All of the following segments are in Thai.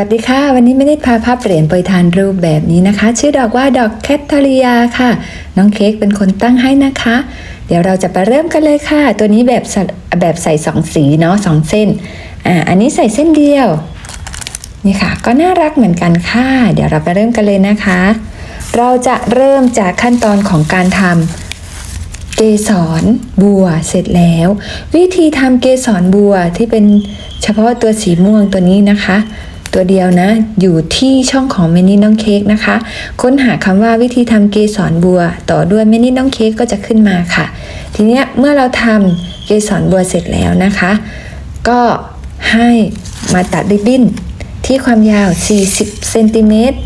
สวัสดีค่ะ วันนี้ไม่ได้พาภาพเปลี่ยนโปรยทานรูปแบบนี้นะคะ ชื่อดอกว่าดอกแคทเทอรียาค่ะ น้องเค้กเป็นคนตั้งให้นะคะ เดี๋ยวเราจะไปเริ่มกันเลยค่ะ ตัวนี้แบบแบบใส่สองสีเนาะสองเส้นอ่าอันนี้ใส่เส้นเดียว นี่ค่ะ ก็น่ารักเหมือนกันค่ะ เดี๋ยวเราไปเริ่มกันเลยนะคะ เราจะเริ่มจากขั้นตอนของการทำเกสรบัวเสร็จแล้ว วิธีทำเกสรบัวที่เป็นเฉพาะตัวสีม่วงตัวนี้นะคะ ตัวเดียวนะ อยู่ที่ช่องของเมนี่น้องเค้กนะคะ ค้นหาคำว่าวิธีทำเกสรบัว ต่อด้วยเมนี่น้องเค้กก็จะขึ้นมาค่ะ ทีนี้เมื่อเราทำเกสรบัวเสร็จแล้วนะคะ ก็ให้มาตัดริบบิ้นที่ความยาว 40เซนติเมตร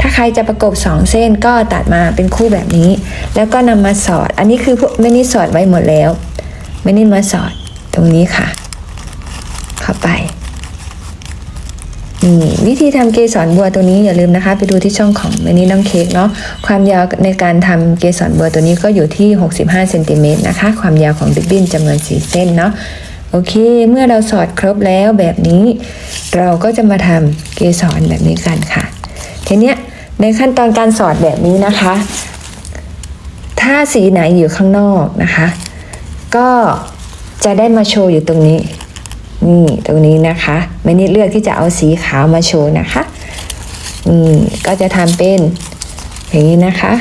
ถ้าใครจะประกบ 2 เส้นก็ตัดมาเป็นคู่แบบนี้ แล้วก็นำมาสอด อันนี้คือพวกไม่นี่สอดไว้หมดแล้วไม่นี่มาสอดตรงนี้ค่ะ เข้าไป นี่วิธีทำเกสรบัวตัวนี้อย่าลืมนะคะ ไปดูที่ช่องของเมนี่น้องเค้กเนาะความยาวในการทำเกสรบัวตัวนี้ก็อยู่ที่ 65เซนติเมตรนะคะ ความยาวของริบบิ้นจำนวน 4 เส้นเนาะโอเค เมื่อเราสอดครบแล้วแบบนี้ เราก็จะมาทำเกสรแบบนี้กันค่ะทีเนี้ยในขั้นตอนการสอดแบบนี้นะคะ ถ้าสีไหนอยู่ข้างนอกนะคะ ก็จะได้มาโชว์อยู่ตรงนี้ นี่ตรงนี้นะคะไม่นิดเลือกที่จะเอาสีขาวมาโชว์นะคะนี่ก็จะทำเป็นอย่างนี้นะคะ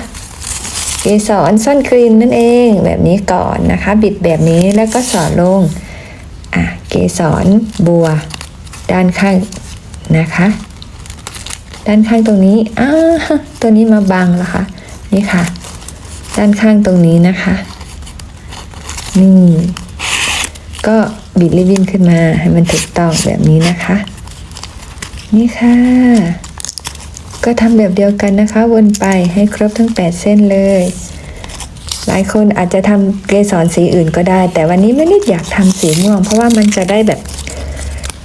เกสรซ่อนกลิ่นนั่นเองแบบนี้ก่อนนะคะ บิดแบบนี้แล้วก็สอดลงอะเกสรบัว ด้านข้างนะคะ ด้านข้างตรงนี้อ้าตัวนี้มาบังแล้วค่ะนี่ค่ะ ด้านข้างตรงนี้นะคะ นี่ ก็ บิดริบบิ้นขึ้นมาให้มันถูกต้องแบบนี้นะคะ นี่ค่ะ ก็ทำแบบเดียวกันนะคะ วนไปให้ครบทั้ง 8 เส้นเลย หลายคนอาจจะทำเกสรสีอื่นก็ได้ แต่วันนี้ไม่ได้อยากทำสีม่วง เพราะว่ามันจะได้แบบ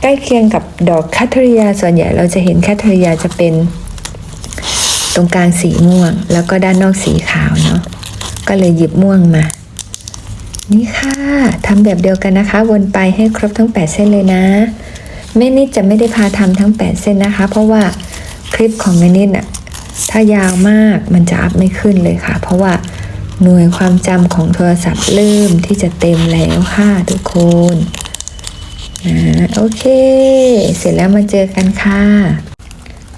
ใกล้เคียงกับดอกคทเทรียาส่วนใหญ่เราจะเห็นคทเทรียาจะเป็น ตรงกลางสีม่วง แล้วก็ด้านนอกสีขาวเนาะก็เลยหยิบม่วงมา นี่ค่ะทำแบบเดียวกันนะคะ วนไปให้ครบทั้ง 8 เส้นเลยนะแม่นิดจะไม่ได้พาทำทั้ง 8 เส้นนะคะ เพราะว่าคลิปของแม่นิดน่ะถ้ายาวมากมันจะอัพไม่ขึ้นเลยค่ะ เพราะว่าหน่วยความจำของโทรศัพท์เริ่มที่จะเต็มแล้วค่ะทุกคนนะโอเค เสร็จแล้วมาเจอกันค่ะ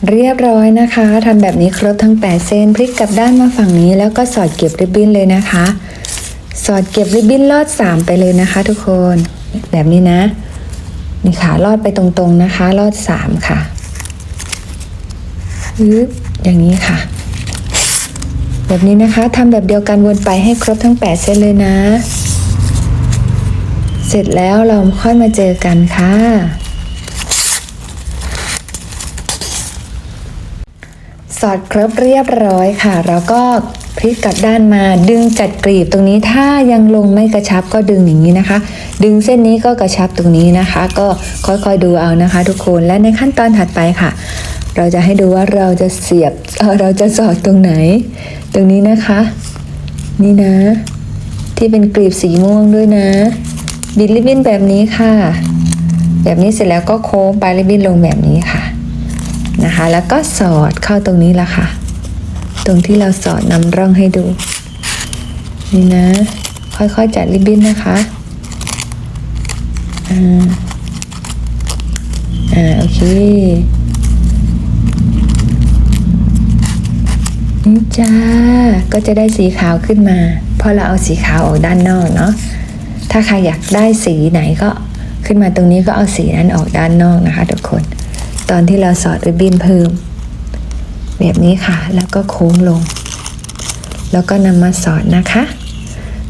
เรียบร้อยนะคะทำแบบนี้ครบทั้ง 8 เส้นพลิกกลับด้านมาฝั่งนี้แล้วก็สอดเก็บริบบิ้นเลยนะคะ สอดเก็บริบบิ้นลอด 3 ไปเลยนะคะ ทุกคนแบบนี้นะ นี่ค่ะลอดไปตรงๆนะคะ ลอด 3 ค่ะยึบอย่างนี้ค่ะ แบบนี้นะคะทำแบบเดียวกันวนไปให้ครบทั้ง 8 เส้นเลยนะ เสร็จแล้วเราค่อยมาเจอกันค่ะสอดครบเรียบร้อยค่ะ แล้วก็ พลิกกลับด้านมาดึงจัดกรีบตรงนี้ถ้ายังลงไม่กระชับก็ดึงอย่างนี้นะคะ ดึงเส้นนี้ก็กระชับตรงนี้นะคะ ก็ค่อยๆดูเอานะคะ ทุกคนและในขั้นตอนถัดไปค่ะ เราจะให้ดูว่าเราจะเสียบเออเราจะสอดตรงไหน ตรงนี้นะคะ นี่นะ ที่เป็นกรีบสีม่วงด้วยนะ บิดริบบิ้นแบบนี้ค่ะ แบบนี้เสร็จแล้วก็โค้งปลายริบบิ้นลงแบบนี้ค่ะนะคะ แล้วก็สอดเข้าตรงนี้ละค่ะ ตรงที่เราสอดนำร่องให้ดู นี่นะ ค่อยๆจัดริบบิ้นนะคะอ่าอ่าโอเคนี่จ้า ก็จะได้สีขาวขึ้นมาเพราะเราเอาสีขาวออกด้านนอกเนาะ ถ้าใครอยากได้สีไหนก็ขึ้นมาตรงนี้ก็เอาสีนั้นออกด้านนอกนะคะทุกคน ตอนที่เราสอดริบบิ้นเพิ่ม แบบนี้ค่ะ แล้วก็โค้งลง แล้วก็นำมาสอดนะคะ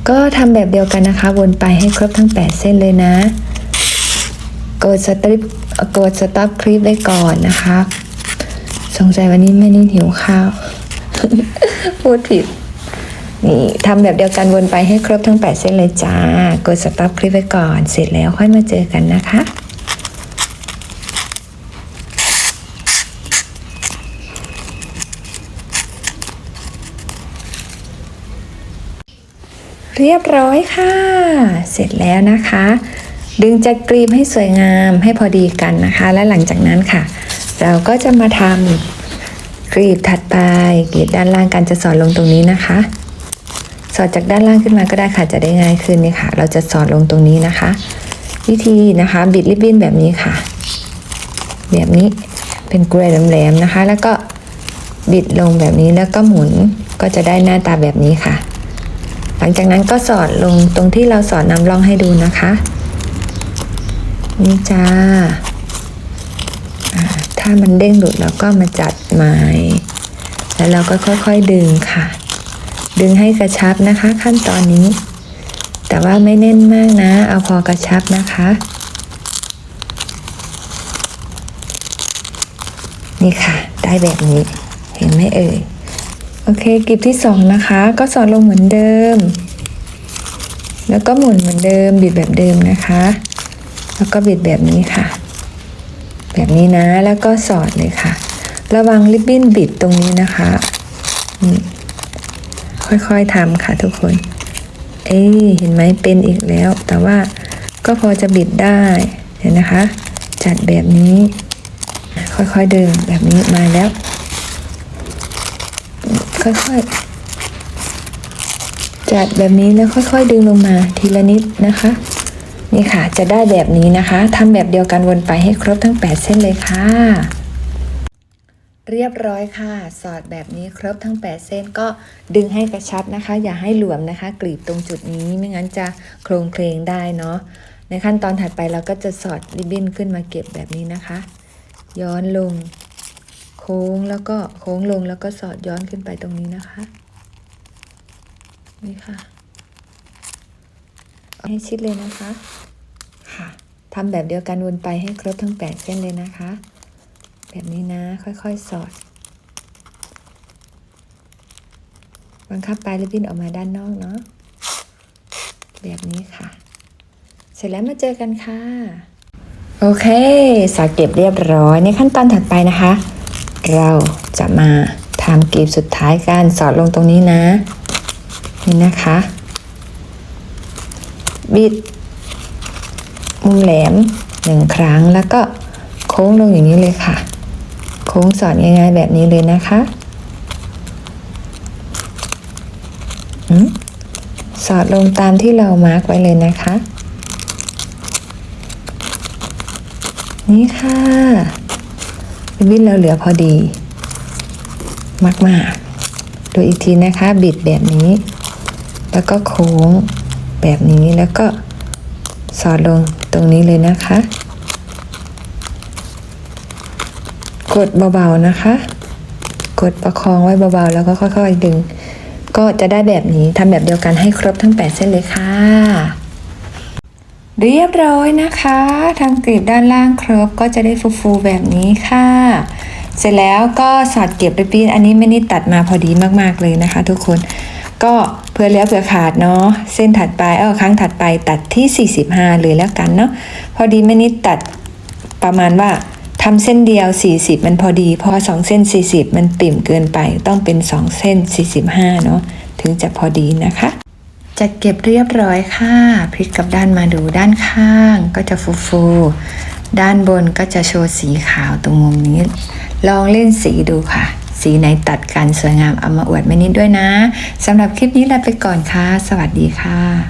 ก็ทำแบบเดียวกันนะคะ วนไปให้ครบทั้ง 8 เส้นเลยนะกดสตริปกดสต็อปคลิปไว้ก่อนนะคะ สงสัยวันนี้แม่นิ่หิวข้าว พูดผิด นี่ทำแบบเดียวกันวนไปให้ครบทั้ง 8 เส้นเลยจ้ากดสต็อปคลิปไว้ก่อน เสร็จแล้วค่อยมาเจอกันนะคะ เรียบร้อยค่ะ เสร็จแล้วนะคะ ดึงจัดกรีมให้สวยงามให้พอดีกันนะคะ และหลังจากนั้นค่ะ เราก็จะมาทำกรีบถัดไปกรีบด้านล่างกันจะสอดลงตรงนี้นะคะ สอดจากด้านล่างขึ้นมาก็ได้ค่ะจะได้ง่ายขึ้นนี่ค่ะ เราจะสอดลงตรงนี้นะคะ วิธีนะคะบิดริบบิ้นแบบนี้ค่ะ แบบนี้เป็นกลวยแหลมๆนะคะ แล้วก็บิดลงแบบนี้แล้วก็หมุนก็จะได้หน้าตาแบบนี้ค่ะ หลังจากนั้นก็สอดลงตรงที่เราสอดนำร่องให้ดูนะคะ นี่จ้า ถ้ามันเด้งหลุดเราก็มาจัดใหม่แล้วเราก็ค่อยๆดึงค่ะ ดึงให้กระชับนะคะ ขั้นตอนนี้ แต่ว่าไม่แน่นมากนะ เอาพอกระชับนะคะ นี่ค่ะ ได้แบบนี้ เห็นไหมเอ่ย โอเคกลีบที่สองนะคะ ก็สอดลงเหมือนเดิม แล้วก็หมุนเหมือนเดิม บิดแบบเดิมนะคะ แล้วก็บิดแบบนี้ค่ะ แบบนี้นะแล้วก็สอดเลยค่ะ ระวังริบบิ้นบิดตรงนี้นะคะนี่ค่อยๆทำค่ะทุกคน เอ้ยเห็นไหมเป็นอีกแล้ว แต่ว่าก็พอจะบิดได้เห็นนะคะ จัดแบบนี้ ค่อยๆเดินแบบนี้มาแล้ว ค่อยๆ จัดแบบนี้แล้วค่อยๆ ดึงลงมาทีละนิดนะคะ นี่ค่ะจะได้แบบนี้นะคะทำแบบเดียวกันวนไปให้ครบทั้ง 8 เส้นเลยค่ะ เรียบร้อยค่ะ สอดแบบนี้ครบทั้ง 8 เส้นก็ดึงให้กระชับนะคะ อย่าให้หลวมนะคะกรีบตรงจุดนี้ไม่งั้นจะโครงเคลงได้เนาะในขั้นตอนถัดไปเราก็จะสอดริบบิ้นขึ้นมาเก็บแบบนี้นะคะ ย้อนลง ค้งแล้วก็โค้งลงแล้วก็สอดย้อนขึ้นไปตรงนี้นะคะ นี่ค่ะ ให้ชิดเลยนะคะ ค่ะทำแบบเดียวกันวนไปให้ครบทั้ง 8 เส้นเลยนะคะ แบบนี้นะ ค่อย ๆ สอด บังคับปลายริบบิ้นออกมาด้านนอกเนาะ แบบนี้ค่ะ เสร็จแล้วมาเจอกันค่ะโอเคสอดเก็บเรียบร้อย ในขั้นตอนถัดไปนะคะ เราจะมาทำกลีบสุดท้ายกันสอดลงตรงนี้นะ นี่นะคะ บิด มุมแหลมหนึ่งครั้งแล้วก็โค้งลงอย่างนี้เลยค่ะ โค้งสอดง่ายๆแบบนี้เลยนะคะสอดลงตามที่เรามาร์กไว้เลยนะคะ นี่ค่ะ ริบบิ้นเราเหลือพอดี มาก ๆ ดูอีกทีนะคะ บิดแบบนี้ แล้วก็โค้งแบบนี้แล้วก็สอดลงตรงนี้เลยนะคะ กดเบาๆนะคะ กดประคองไว้เบาๆ แล้วก็ค่อยๆดึง ก็จะได้แบบนี้ทำแบบเดียวกันให้ครบทั้ง 8 เส้นเลยค่ะ เรียบร้อยนะคะทำกลีบด้านล่างครบก็จะได้ฟูๆแบบนี้ค่ะ เสร็จแล้วก็สอดเก็บริบบิ้นอันนี้ไม่นี่ตัดมาพอดีมากๆเลยนะคะ ทุกคนก็เพื่อแล้วเผื่อขาดเนาะเส้นถัดไปเออครั้งถัดไปตัดที่ 45 เลยแล้วกันเนาะพอดีไม่นี่ตัดประมาณว่าทำเส้นเดียว 40 มันพอดี พอ 2 เส้น 40 มันปิ่มเกินไปต้องเป็น 2 เส้น 45 เนาะถึงจะพอดีนะคะ จัดเก็บเรียบร้อยค่ะ พลิกกลับด้านมาดูด้านข้างก็จะฟูฟูด้านบนก็จะโชว์สีขาวตรงมุมนี้ ลองเล่นสีดูค่ะ สีไหนตัดกันสวยงามเอามาอวดแม่นิดด้วยนะสำหรับคลิปนี้ลาไปก่อนค่ะ สวัสดีค่ะ